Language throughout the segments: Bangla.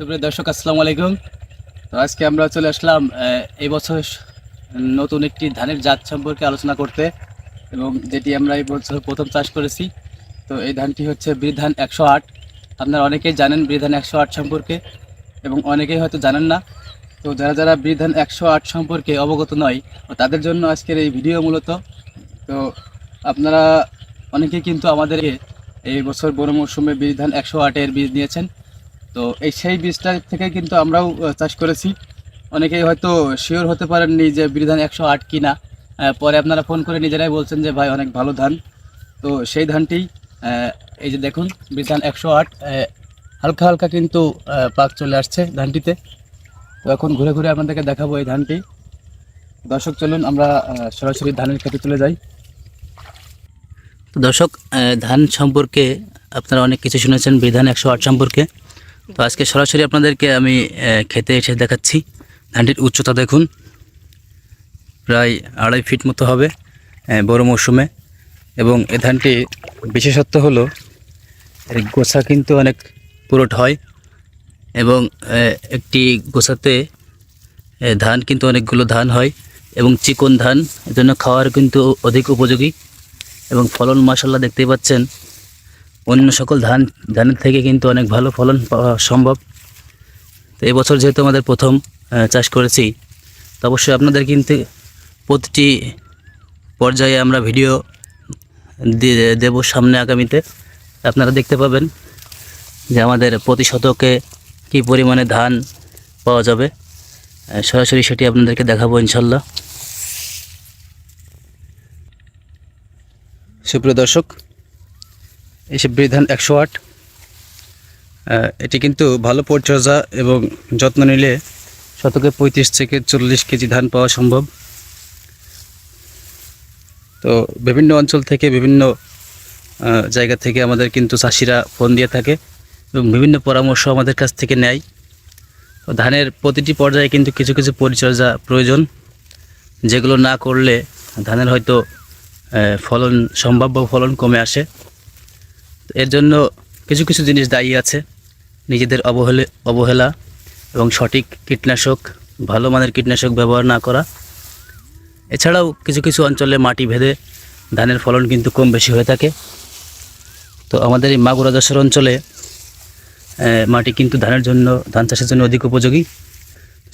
সুপ্রিয় দর্শক, আসসালামু আলাইকুম। তো আজকে আমরা চলে আসলাম এই বছর নতুন একটি ধানের জাত সম্পর্কে আলোচনা করতে এবং যেটি আমরা এই বছর প্রথম চাষ করেছি। তো এই ধানটি হচ্ছে বৃধান একশো আট। আপনারা অনেকেই জানেন বৃধান একশো আট সম্পর্কে এবং অনেকেই হয়তো জানেন না। তো যারা যারা বৃধান একশো আট সম্পর্কে অবগত নয় তাদের জন্য আজকের এই ভিডিও মূলত। তো আপনারা অনেকেই কিন্তু আমাদেরকে এই বছর বড় মৌসুমে বৃধান একশো আটের বীজ নিয়েছেন। তো এই সেই বীজটা থেকে কিন্তু আমরাও চাষ করেছি। অনেকেই হয়তো শিওর হতে পারেননি যে বিধান একশো আট কিনা। পরে আপনারা ফোন করে নিজেরাই বলছেন যে, ভাই, অনেক ভালো ধান। তো সেই ধানটি এই যে দেখুন বিধান একশো আট হালকা হালকা কিন্তু পাক চলে আসছে ধানটিতে। তো এখন ঘুরে ঘুরে আপনাদেরকে দেখাবো এই ধানটি। দর্শক, চলুন আমরা সরাসরি ধানের খেতে চলে যাই। দর্শক ধান সম্পর্কে আপনারা অনেক কিছু শুনেছেন বিধান একশো আট সম্পর্কে। তো আজকে সরাসরি আপনাদেরকে আমি খেতে এসে দেখাচ্ছি। ধানটির উচ্চতা দেখুন। প্রায় আড়াই ফিট মতো হবে বড় মৌসুমে। এবং এ ধানটি বিশেষত্ব হলো, এর গোছা কিন্তু অনেক পুরোট হয়। এবং একটি গোছাতে ধান কিন্তু অনেকগুলো ধান হয়। এবং চিকন ধান, এজন্য খাওয়ার কিন্তু অধিক উপযোগী। এবং ফলন মাসাল্লাহ দেখতেই পাচ্ছেন অন্য সকল ধান, ধানের থেকে কিন্তু অনেক ভালো ফলন পাওয়া সম্ভব। তো এবছর যেহেতু আমাদের প্রথম চাষ করেছি, তো অবশ্যই আপনাদের কিন্তু প্রতিটি পর্যায়ে আমরা ভিডিও দেব সামনে আগামীতে। আপনারা দেখতে পাবেন যে আমাদের প্রতি শতকে কী পরিমাণে ধান পাওয়া যাবে। সরাসরি সেটি আপনাদেরকে দেখাবো ইনশাল্লাহ সুপ্রিয় দর্শক এই সে বিধান একশো আট। এটি কিন্তু ভালো পরিচর্যা এবং যত্ন নিলে শতকে পঁয়ত্রিশ থেকে চল্লিশ কেজি ধান পাওয়া সম্ভব। তো বিভিন্ন অঞ্চল থেকে, বিভিন্ন জায়গা থেকে আমাদের কিন্তু চাষিরা ফোন দিয়ে থাকে এবং বিভিন্ন পরামর্শ আমাদের কাছ থেকে নেয়। ধানের প্রতিটি পর্যায়ে কিন্তু কিছু কিছু পরিচর্যা প্রয়োজন। যেগুলো না করলে ধানের হয়তো ফলন, সম্ভাব্য ফলন কমে আসে। তো এর জন্য কিছু কিছু জিনিস দায়ী আছে। নিজেদের অবহেলে, অবহেলা এবং সঠিক কীটনাশক, ভালো মানের কীটনাশক ব্যবহার না করা। এছাড়াও কিছু কিছু অঞ্চলে মাটি ভেদে ধানের ফলন কিন্তু কম বেশি হয়ে থাকে। তো আমাদের এই মাগুরা দশের অঞ্চলে মাটি কিন্তু ধানের জন্য, ধান চাষের জন্য অধিক উপযোগী।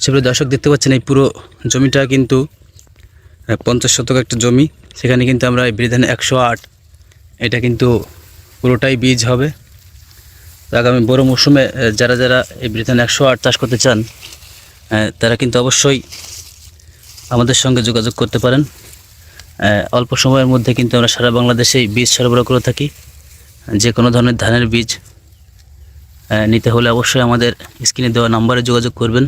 সেগুলো দর্শক দেখতে পাচ্ছেন এই পুরো জমিটা কিন্তু পঞ্চাশ শতক একটা জমি। সেখানে কিন্তু আমরা এই বিধান একশো আট, এটা কিন্তু পুরোটাই বীজ হবে। আগামী বড় মৌসুমে যারা যারা এই বিধান একশো আট চাষ করতে চান তারা কিন্তু অবশ্যই আমাদের সঙ্গে যোগাযোগ করতে পারেন। অল্প সময়ের মধ্যে কিন্তু আমরা সারা বাংলাদেশে বীজ সরবরাহ করে থাকি। যে কোনো ধরনের ধানের বীজ নিতে হলে অবশ্যই আমাদের স্ক্রিনে দেওয়া নাম্বারে যোগাযোগ করবেন।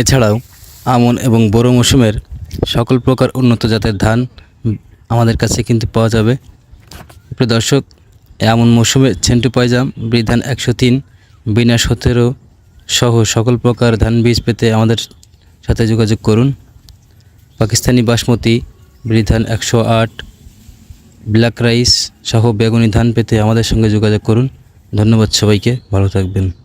এছাড়াও আমন এবং বড় মৌসুমের সকল প্রকার উন্নত জাতের ধান আমাদের কাছে কিন্তু পাওয়া যাবে। প্রিয় দর্শক, এই আমন মৌসুমে সেন্টু পয়জাম বৃধান একশো তিন, বিনা সতেরো সহ সকল প্রকার ধান বীজ পেতে আমাদের সাথে যোগাযোগ করুন। পাকিস্তানি বাসমতি, বৃধান একশো আট, ব্ল্যাক রাইস সহ বেগুনি ধান পেতে আমাদের সঙ্গে যোগাযোগ করুন। ধন্যবাদ সবাইকে, ভালো থাকবেন।